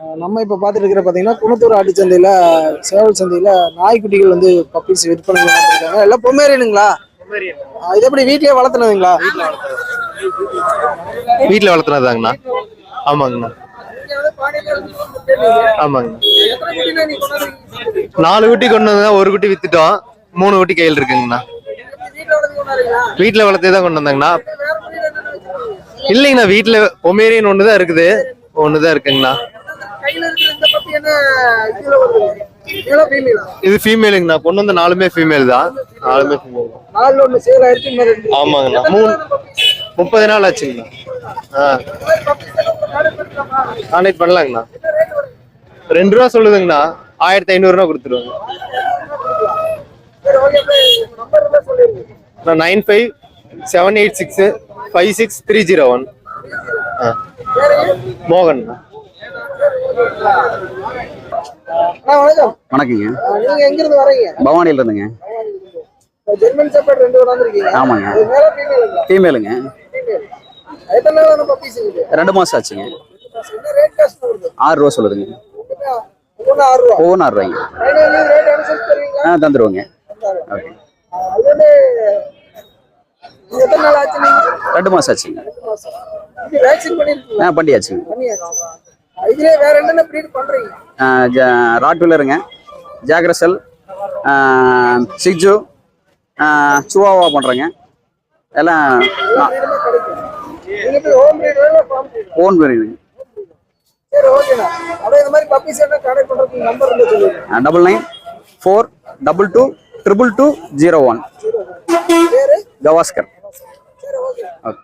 நம்ம இப்போ பார்த்துட்டு இருக்கிற பார்த்தீங்கன்னா குணத்தூர் ஆட்டு சந்தையில் சேவல் சந்தையில் நாய்க்குட்டிகள் வந்து பப்பீஸ் விற்பனை பண்ணிருக்காங்க எல்லாம் பொம்மேரியனுங்களா? இது எப்படி வீட்லயே வளர்த்துனதுங்களா? வீட்டில் வளர்த்துனதாங்கண்ணா. ஆமாங்கண்ணா. ஆமாங்க. நாலு குட்டி கொண்டு வந்தா ஒரு குட்டி வித்துட்டோம். மூணு குட்டி கையில் இருக்குங்கண்ணா. வீட்டில் வளர்த்தே தான் கொண்டு வந்தாங்கண்ணா. இல்லைங்கண்ணா வீட்டில் பொமேரியன் ஒன்று தான் இருக்குது. ஒன்று தான் இருக்குங்கண்ணா. இது ஃபீமேலுங்கண்ணா கொண்டு வந்த நாலுமே ஃபீமேல் தான். நாலுமே ஃபீமேல் தான். நாலு ஒன்று சேல் ஆயிடுச்சு இன்னும் ரெண்டு. ஆமாங்கண்ணா. மூணு முப்பது நாள் ஆச்சுங்கண்ணா. ஆ. கான்டாக்ட் பண்ணலாங்கண்ணா. ரெண்டு ரூபா சொல்லுதுங்கண்ணா. ஆயிரத்தி ஐநூறுரூவா கொடுத்துருவாங்க. நான் nine five seven eight six five six three zero one ஆ. மோகன்ண்ணா வணக்கம். வணக்கங்க. நீங்க எங்க இருந்து வரீங்க பவானியில இருந்துங்க ஜெர்மன் செப்பர்ட் ரெண்டு வந்திருக்கீங்க ஆமாங்க. ஃபீமேலுங்க எத்தனை நாள் ரெண்டு மாசம் ஆச்சுங்க. ஆறு ரூபா சொல்லுதுங்க. ஒன்று ஆறு ரூபாய்ங்க. ஆ ஓகே. நீங்க? ரெண்டு மாசம் ஆச்சுங்க. ஆ பண்ணியாச்சுங்க. பண்ணியாச்சு. இதுலயே வேற என்னென்ன ப்ரீட் பண்றீங்க? ராட்வீலருங்க ஜாக்ரசல் சிக்ஜு சுவாவா பண்ணுறேங்க எல்லாம் ஓன் சொல்லுங்க. Double nine four double two triple two zero one Gavaskar. Okay.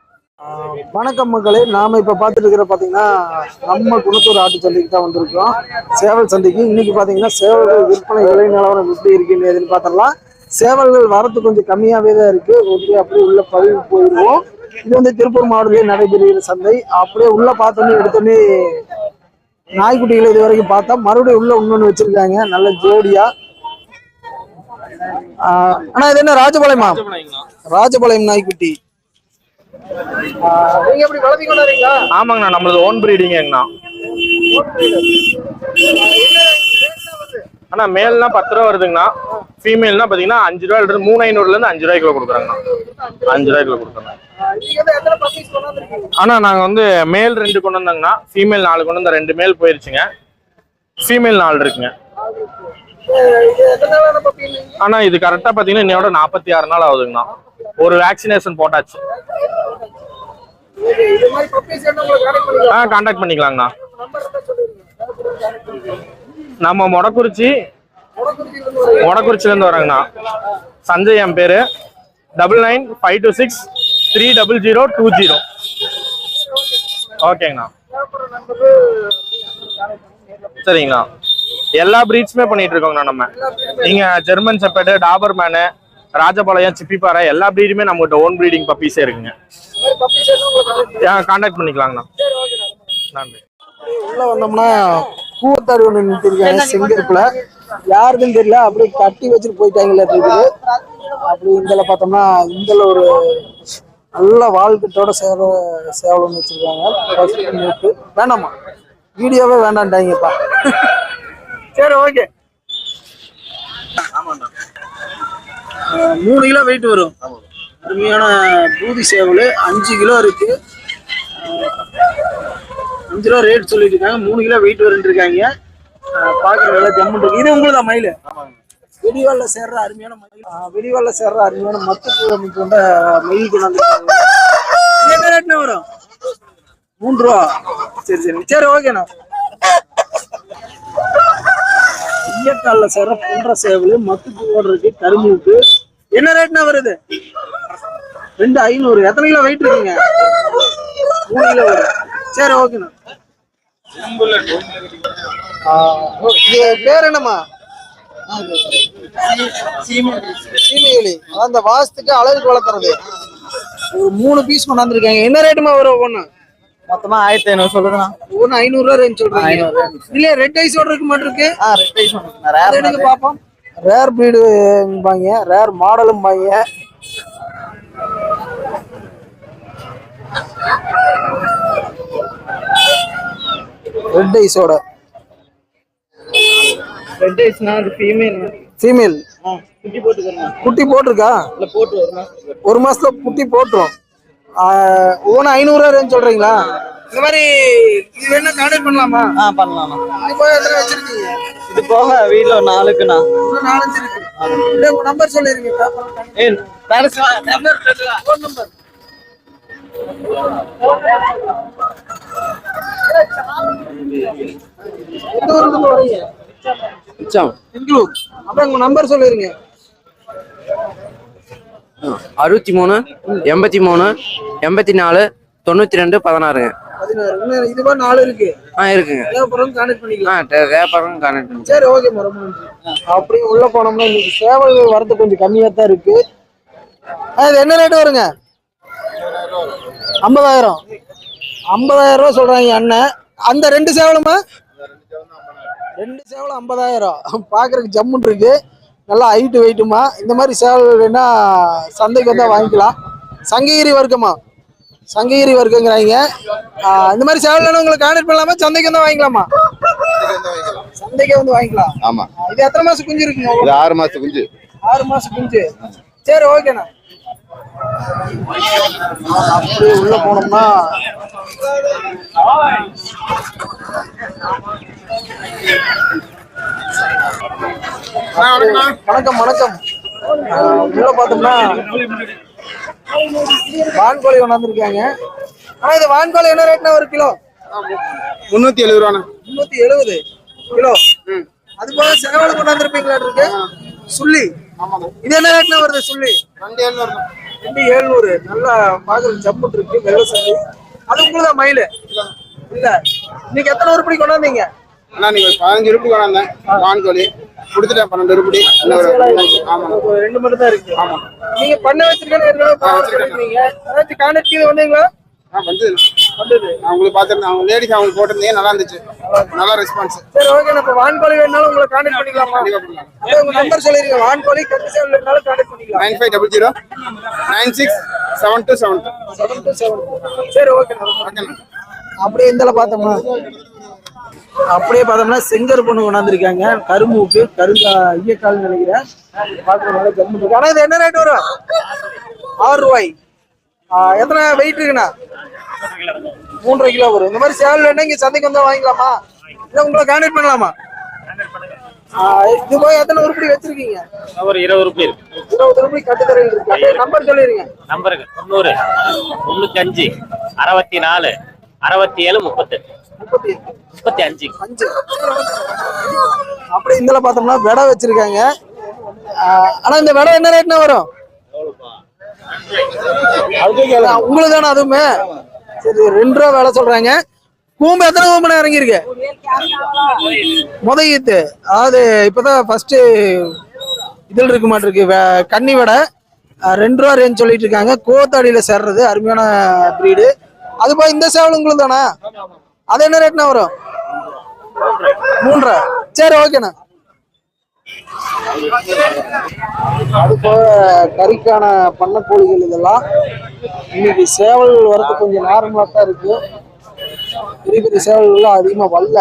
வணக்கம் மக்களே நாம இப்ப பார்த்துட்டு இருக்கிற பாத்தீங்கன்னா நம்ம குணத்தூர் ஆட்டு சந்தைக்கு தான் வந்திருக்கோம் சேவல் சந்தைக்கு இன்னைக்கு பாத்தீங்கன்னா சேவல்கள் விற்பனை விலை நிலவரம் எப்படி இருக்குன்னு எதுன்னு பார்த்தரலாம் சேவல்கள் வரத்து கொஞ்சம் கம்மியாவே தான் இருக்கு. ஓகே அப்படியே உள்ள பதிவு போயிடுவோம். இது வந்து திருப்பூர் மாவட்டத்திலே நடைபெறுகிற சந்தை. அப்படியே உள்ள பார்த்தோன்னே எடுத்தோன்னே நாய்க்குட்டிகளை இது வரைக்கும் பார்த்தா மறுபடியும் உள்ள இன்னொன்னு வச்சிருக்காங்க. நல்ல ஜோடியா. அண்ணா இது என்ன ராஜபாளையமா? ராஜபாளையம் நாய்க்குட்டி. நீங்க எப்படி வளர்த்தி கொண்டாடுறீங்களா ஆமாங்கண்ணா நம்மளது ஓன் ப்ரீடிங்கண்ணா அண்ணா மேல்னா பத்து ரூபா வருதுங்கண்ணா. ஃபீமேல்னா பார்த்தீங்கன்னா அஞ்சு ரூபா இருந்து மூணு ஐநூறுலேருந்து அஞ்சு ரூபாய்க்குள்ள கொடுக்குறாங்கண்ணா. அஞ்சு ரூபாய்க்குள்ள கொண்டாந்துருக்கீங்க அண்ணா நாங்கள் வந்து மேல் ரெண்டு கொண்டு வந்தாங்கண்ணா. ஃபீமேல் நாலு கொண்டு வந்த ரெண்டு மேல் போயிருச்சுங்க. ஃபீமேல் நாலு இருக்குங்க. அண்ணா இது கரெக்டாக பார்த்தீங்கன்னா இன்னையோட நாற்பத்தி ஆறு நாள் ஆகுதுங்கண்ணா. ஒரு வேக்சினேஷன் போட்டாச்சு. ஆ கான்டாக்ட் பண்ணிக்கலாங்கண்ணா. நம்ம மொடக்குறிச்சி மொடக்குறிச்சிலேருந்து வராங்கண்ணா சஞ்சய் என் பேர். Double nine five two six three double zero two zero ஓகேங்கண்ணா. சரிங்கண்ணா. எல்லா ப்ரீட்ஸுமே பண்ணிட்டு இருக்கோங்கண்ணா நம்ம. நீங்கள் German shepherd Doberman Rajapalayam Chippiparai எல்லா ப்ரீடுமே நம்மகிட்ட ஓன் ப்ரீடிங் பப்பீஸே இருக்குங்க. பப்பீஸ் என்ன உங்களுக்கு கான்டாக்ட் பண்ணிக்கலாங்கண்ணா. நன்றி. உள்ள வந்தோம்னா கூவத்தாடி ஒண்ணு நிறுத்திருக்காங்க செங்கருப்புல யாருக்குன்னு தெரியல அப்படியே கட்டி வச்சுட்டு போயிட்டாங்களே இருக்குது அப்படி இந்தல பார்த்தோம்னா இந்தல ஒரு நல்ல வாழ்க்கட்டோட சேர சேவல் ஒன்று வச்சிருக்காங்க. வேண்டாமா வீடியோவே வேண்டான்ட்டாங்கப்பா சரி ஓகே மூணு கிலோ வெயிட் வரும். அருமையான பூதி சேவல். அஞ்சு கிலோ இருக்கு. அஞ்சு ரூபா ரேட் சொல்லிட்டு இருக்காங்க மூணு கிலோ வெயிட் வருன்னு இருக்காங்க பாக்குற நல்லா ஜம்மு இருக்கு. இது உங்களுக்கு தான் மயில்? வெடிவால்ல சேர்ற அருமையான மயில். அஹ் சேர்ற அருமையான மத்து அமைப்பு கொண்ட மயில் கொண்டாந்து என்ன ரேட்னா வரும்? மூணு ரூபா. சரி சரி. சரி ஓகேண்ணா ஐயக்கால்ல சேர்ற புன்ற சேவல் மத்து பூவோட இருக்கு. கரும்புக்கு என்ன ரேட்னா வருது? ரெண்டு ஐநூறு. எத்தனை கிலோ வெயிட் இருக்குங்க? மூணு கிலோ சரி ஓகேண்ணா பேர் என்னம்மா? சீமையிலி அந்த வாசத்துக்கு அழகுக்கு வளர்த்துறது. ஒரு மூணு பீஸ் கொண்டாந்துருக்காங்க. என்ன ரேட்டுமா வரும் ஒண்ணு மொத்தமா ஆயிரத்தி ஐநூறு சொல்லுங்கண்ணா. ஒண்ணு ஐநூறு ரூபா ரேஞ்ச் சொல்றீங்க. இல்லையா ரெட் ஐஸோட இருக்கு மட்டும் இருக்கு. ரெட் ஐஸ் எடுங்க பாப்போம்? ரேர் பிரீடும்பாங்க ரேர் மாடலும்பாங்க ரெட் ஐஸோட ரெட் ஐஸ்னா அது ஃபீமேல் ஃபீமேல் குட்டி போட்டுக்கிறேன் குட்டி போட்டிருக்கா? இல்ல போட்டு ஒரு மாசத்துல குட்டி போட்டுரும். ஒவ்வொன்று ஐநூறுரூவா ரேஞ்ச் சொல்றீங்களா? இந்த மாதிரி இது வேணா கான்டாக்ட் பண்ணலாமா? ஆ பண்ணலாம்ண்ணா இது போய் எத்தனை வச்சிருக்கீங்க? இது போக வீட்ல ஒரு நாலுக்குண்ணா. இன்னும் நாலஞ்சு இருக்கு. உங்க நம்பர் சொல்லிருங்க. ஏய் பேரண்ட்ஸ் ஃபோன் நம்பர் நம்பர் சொல்லிருங்க. அறுபத்தி மூணு எண்பத்தி மூணு எண்பத்தி நாலு தொண்ணூத்தி ரெண்டு பதினாறுங்க. பதினாறு இன்னும் இது மாதிரி நாலு இருக்கு. ஆ இருக்குங்க. கான்டாக்ட் பண்ணிக்கலாம். ஆ டே- வியாபாரம் கான்டாக்ட் பண்ணி சரி ஓகே ரொம்ப நன்றி அப்படியே உள்ள போனோம்னா இன்னைக்கு சேவல் வரது கொஞ்சம் கம்மியா தான் இருக்கு. ஆ, இது என்ன ரேட் வருங்க? ஐம்பதாயிரம். ஐம்பதாயிரம் ரூபா சொல்றாங்க அண்ணன். அந்த ரெண்டு சேவலுமா? ரெண்டு சேவலும் ஐம்பதாயிரம். பார்க்கறதுக்கு ஜம்முன் இருக்கு. நல்லா ஹைட்டு வெயிட்டுமா இந்த மாதிரி சேவல் வேணா சந்தைக்கு வந்தா வாங்கிக்கலாம். சங்ககிரி வர்க்கமா? சங்ககிரி வர்க்கங்கிறாங்க. இந்த மாதிரி சேவல் உங்களுக்கு கான்டாக்ட் பண்ணலாமா? சந்தைக்கு வந்தா வாங்கிக்கலாமா? சந்தைக்கே வந்து வாங்கிக்கலாம். ஆமா. இது எத்தனை மாசம் குஞ்சு இருக்குங்க? இது ஆறு மாசத்து குஞ்சு. ஆறு மாசம் குஞ்சு. சரி ஓகேண்ணா. அப்படியே உள்ள போனோம்னா. வணக்கம் வணக்கம். உள்ள பார்த்தோம்னா வான்கோழி கொண்டாந்துருக்காங்க. ஆனா இது வான்கோழி என்ன ரேட்னா ஒரு கிலோ? முன்னூத்தி எழுபது ரூபாண்ணா. முன்னூத்தி எழுபது கிலோ. அது போக சேவல் கொண்டாந்துருப்பீங்களா இருக்கு? சுள்ளி. இது என்ன ரேட்னா வருது சுள்ளி? ரெண்டு எழுநூறு நல்லா பாக்குறது ஜம்முட்டு இருக்கு வெள்ளை சந்தி. அது உங்களுதான் மயிலு? இல்ல. இன்னைக்கு எத்தனை உருப்படி கொண்டாந்தீங்க? அண்ணா நீங்க பதினஞ்சு ரூபாய் கொண்டாந்தேன் வான்கோழி. கொடுத்துட்டேன் பன்னெண்டு ரூபாய் இன்னும் ஒரு- ஆமா. ஒரு ரெண்டு மட்டும் தான் இருக்கு ஆமா நீங்க பண்ண ஏதாச்சும் கான்டாக்ட் கீழே வந்தீங்களா? ஆ வந்து வந்தது. நான் உங்களுக்கு பார்த்துருந்தேன். அவங்க லேடிஸ் அவங்களுக்கு போட்டிருந்தீங்க. நல்லா இருந்துச்சு. நல்லா ரெஸ்பான்ஸ் சரி ஓகே இப்ப வான்கோழி வேணாலும் உங்களை கான்டாக்ட் பண்ணிக்கலாமா? உங்க நம்பர் சொல்லிருங்க. கட்டு சேவல் வேணாலும் கான்டாக்ட் பண்ணிக்கலாம். Nine five double zero nine six seven two seven two. Seven two seven சரி ஓகே ஓகேண்ணா. அப்படியே இந்த பார்த்தோம்னா. அப்படியே பார்த்தோம்னா செங்கர் பொண்ணு கொண்டாந்துருக்காங்க. கரும்பூக்கு கருங்கா ஐயக்கால் நினைக்கிறேன். பார்க்கறதுனால ஜம்மு இருக்கு ஆனா இது என்ன ரேட் வரும்? ஆறு ரூபாய். எத்தனை வெயிட் இருக்குண்ணா? மூன்றரை கிலோ வரும். இந்த மாதிரி சேவல் வேணா இங்க சந்தைக்கு வந்தா வாங்கிக்கலாமா? இல்ல உங்களை கான்டாக்ட் பண்ணலாமா? இது போய் எத்தனை உருப்படி வச்சிருக்கீங்க? ஒரு இருபது ரூபாய் இருக்கு. இருபது உருப்படி கட்டுத்தரையில் இருக்கு. நம்பர் சொல்லிருங்க. நம்பருக்கு தொண்ணூறு முன்னூத்தி அஞ்சு அறுபத்தி நாலு அறுபத்தி ஏழு முப்பத்தெட்டு. முப்பத்தி அஞ்சு. அஞ்சு அப்படி இந்த பார்த்தோம்னா விடை வச்சிருக்காங்க. ஆஹ் ஆனா இந்த விடை என்ன ரேட்னா வரும்? ஆஹ் உங்களுக்கு தானே அதுவுமே. சரி ரெண்டு ரூபா வேலை சொல்றாங்க. கூம்பு எத்தனை கூம்பு இறங்கியிருக்கு? முத ஈத்து. அதாவது இப்பதான் ஃபர்ஸ்ட் இதில் இருக்க மாட்டிருக்கு கன்னி வடை. ரெண்டு ரூபா ரேஞ்ச் சொல்லிட்டு இருக்காங்க. கோத்தாடியில் சேர்றது அருமையான பிரீடு அது போய் இந்த சேவல் உங்களுக்கு தானே? அது என்ன ரேட்னா வரும்? மூன்றரை. சரி ஓகேண்ணா அது கறிக்கான பண்ணக்கோழிகள் இதெல்லாம். இன்னைக்கு சேவல் வரது கொஞ்சம் நார்மலா தான் இருக்கு. பெரிய பெரிய சேவல்கள்லாம் அதிகமா வரல.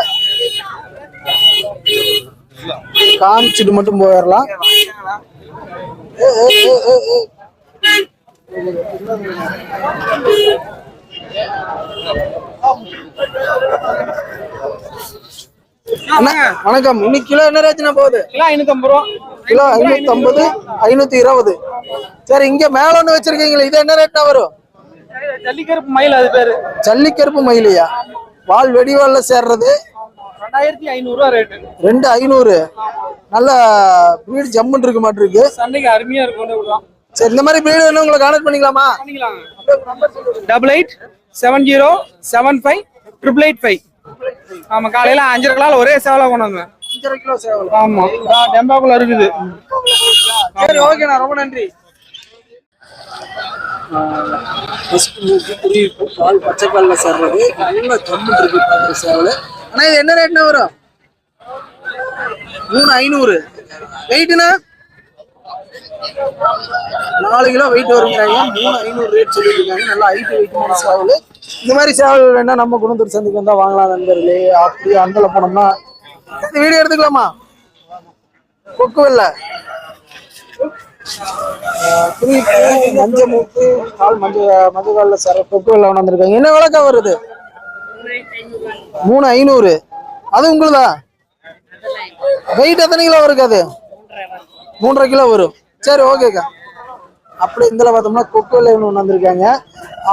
காமிச்சிட்டு மட்டும் போயிடலாம் ஏ, ஏ, ஏ, ஏ. அண்ணா, வணக்கம். இன்னைக்கு கிலோ என்ன ரேட்னா போகுது? கிலோ ஐநூத்தம்பது ரூபா. கிலோ ஐநூத்தி ஐம்பது ஐநூத்தி இருபது. சரி இங்க மேல ஒண்ணு வச்சிருக்கீங்களே இது என்ன ரேட்னா வரும்? ஜல்லிக்கருப்பு மயில் அது பேரு. ஜல்லிக்கருப்பு மயிலையா? வால் வெடிவால்ல சேர்றது? ரெண்டாயிரத்தி ஐநூறு ரூபா ரேட்டு. ரெண்டு ஐநூறு. நல்ல வீடு ஜம்முன்னு இருக்க மாட்டிருக்கு சந்தைக்கு அருமையா இருக்கும் சரி இந்த மாதிரி வீடு வேணும் உங்களை கான்டாக்ட் பண்ணிக்கலாமா? Double eight seven zero seven five triple eight five ஆமா காலையில அஞ்சரை கிளால ஒரே சேவலா கொண்டு வந்தேன். அஞ்சரை கிலோ சேவல். ஆமா டெம்பாக்குள்ள இருக்குது. சரி ஓகேண்ணா ரொம்ப நன்றி. பால் பச்சை பால்ல சேர்றது. நல்ல இருக்கு சேவல். ஆனா இது என்ன ரேட்னா வரும்? மூணு ஐநூறு. வெயிட்டுனா நாலு கிலோ வெயிட் வருங்கிறாங்க. மூணு ஐநூறு ரேட் சொல்லியிருக்காங்க. நல்லா ஹைட்டு வெயிட் சேவல். இந்த மாதிரி சேவல் வேணா நம்ம குணத்தூர் சந்தைக்கு வந்தால் வாங்கலாம் நண்பர்களே. அப்படி அந்தல போனோம்னா இந்த வீடியோ எடுத்துக்கலாமா? கொக்கு வெள்ளை மஞ்சள் மூக்கு கால் மஞ்சள் மஞ்சள் காலில் சார் கொக்கு வெள்ளை வந்திருக்காங்க. என்ன விளக்கா வருது? மூணு ஐநூறு. அது உங்களுதா? வெயிட் எத்தனை கிலோ வருது அது? மூன்றரை கிலோ வரும். சரி ஓகேக்கா அப்படி இதில் பார்த்தோம்னா கொக்கு வெள்ளை ஒன்று வந்திருக்காங்க.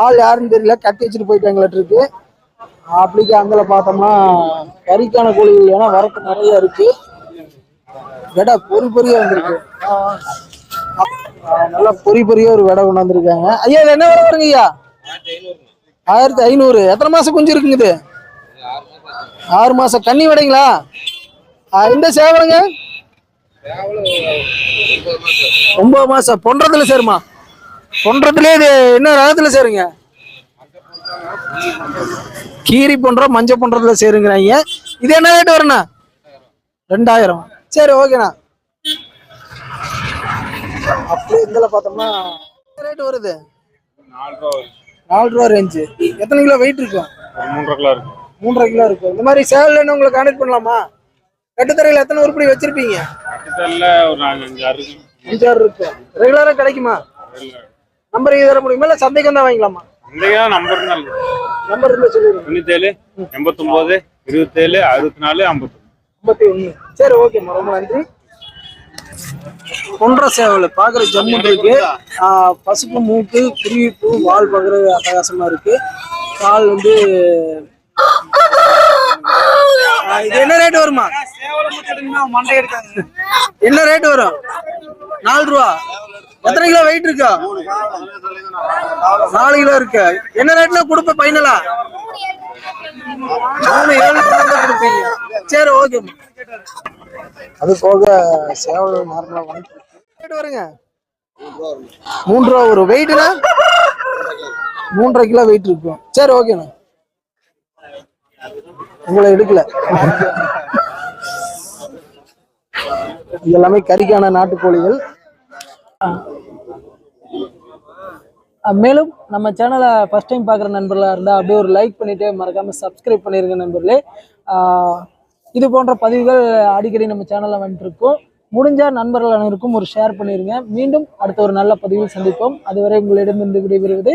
ஆள் யாருன்னு தெரியல கட்டி வச்சுட்டு போயிட்டாங்களாட்டிருக்கு அப்படிக்கு அங்கே பார்த்தோம்னா கறிக்கான கோழிகள் ஏன்னா வரத்து நிறைய இருக்கு. விடை பொறி பொறியா வந்திருக்கு. நல்லா பொறி பொறியா ஒரு விடை கொண்டு வந்திருக்காங்க. ஐயா இது என்ன விலை வருங்க ஐயா? ஆயிரத்தி ஐநூறு. எத்தனை மாசம் குஞ்சு இருக்குங்க இது? ஆறு மாசம். கன்னி விடைங்களா? இந்த சேவலுங்க? ஒன்பது மாசம். பொன்றதுல சேருமா? பொன்றதுல இது என்ன ரகத்துல சேருங்க. கீரி போன்ற மஞ்சள் போன்றதுல சேருங்கிறாங்க. இது என்ன ரேட் வருண்ணா ரெண்டாயிரம். சரி ஓகேண்ணா. அப்படியே இதுல பார்த்தோம்னா ரேட் வருது? நாலு ரூபா ரேஞ்சு எத்தனை கிலோ வெயிட் இருக்கும்? மூன்றரை கிலோ இருக்கும். மூன்றரை கிலோ இருக்கும் இந்த மாதிரி சேவல் என்ன உங்களுக்கு கான்டெக்ட் பண்ணலாமா? கட்டுத்தரையில் எத்தனை உருப்படி வச்சிருப்பீங்க? கிட்டத்தட்ட ஒரு நாலு அஞ்சு ஆறு இருக்கு. ரெகுலரா கிடைக்குமா? நம்பர் தர முடியுமா? இல்ல சந்தைக்கு தான் வாங்கிக்கலாமா? தான் நம்பர் தான் இருக்கு. நம்பர் இருந்தா சொல்லிடுங்க தொண்ணூத்தேழு எண்பத்தொம்போது இருபத்தேழு அறுபத்தி நாலு ஐம்பத்தி ஐம்பத்தி ஒண்ணு சரி ஓகேம்மா ரொம்ப நன்றி. ஒன்றரை சேவல் பாக்குற ஜம்மு இருக்கு. ஆஹ் பசுப்பு மூக்கு குருவிப்பூ வால் பாக்குறது அட்டகாசமா இருக்கு. கால் வந்து இது என்ன ரேட் வருமா? என்ன ரேட் வரும்? நாலு ரூபா. எத்தனை கிலோ வெயிட் இருக்கா? நாலு கிலோ இருக்கு? என்ன ரேட்ல கொடுப்ப ஃபைனலா மூணு ஏழு கொடுப்பீங்க. சரி ஓகே அது போக சேவல் நார்மலா வாங்கி வருங்க. மூன்று ரூபா வரும். வெயிட்னா மூன்றரை கிலோ வெயிட் இருக்கும். சரி ஓகேண்ணா உங்களை எடுக்கல. இது எல்லாமே கறிக்கான நாட்டுக்கோழிகள் மேலும் நம்ம சேனலை ஃபஸ்ட் டைம் பார்க்குற நண்பர்களாக இருந்தால் அப்படியே ஒரு லைக் பண்ணிவிட்டு மறக்காமல் சப்ஸ்கிரைப் பண்ணியிருங்க நண்பர்களே. இது போன்ற பதிவுகள் அடிக்கடி நம்ம சேனலில் வந்துட்டுருக்கோம் முடிஞ்சால் முடிஞ்ச நண்பர்கள் அனைவருக்கும் ஒரு ஷேர் பண்ணிடுங்க மீண்டும் அடுத்த ஒரு நல்ல பதிவில் சந்திப்போம். அதுவரை உங்களிடமிருந்து விடைபெறுவது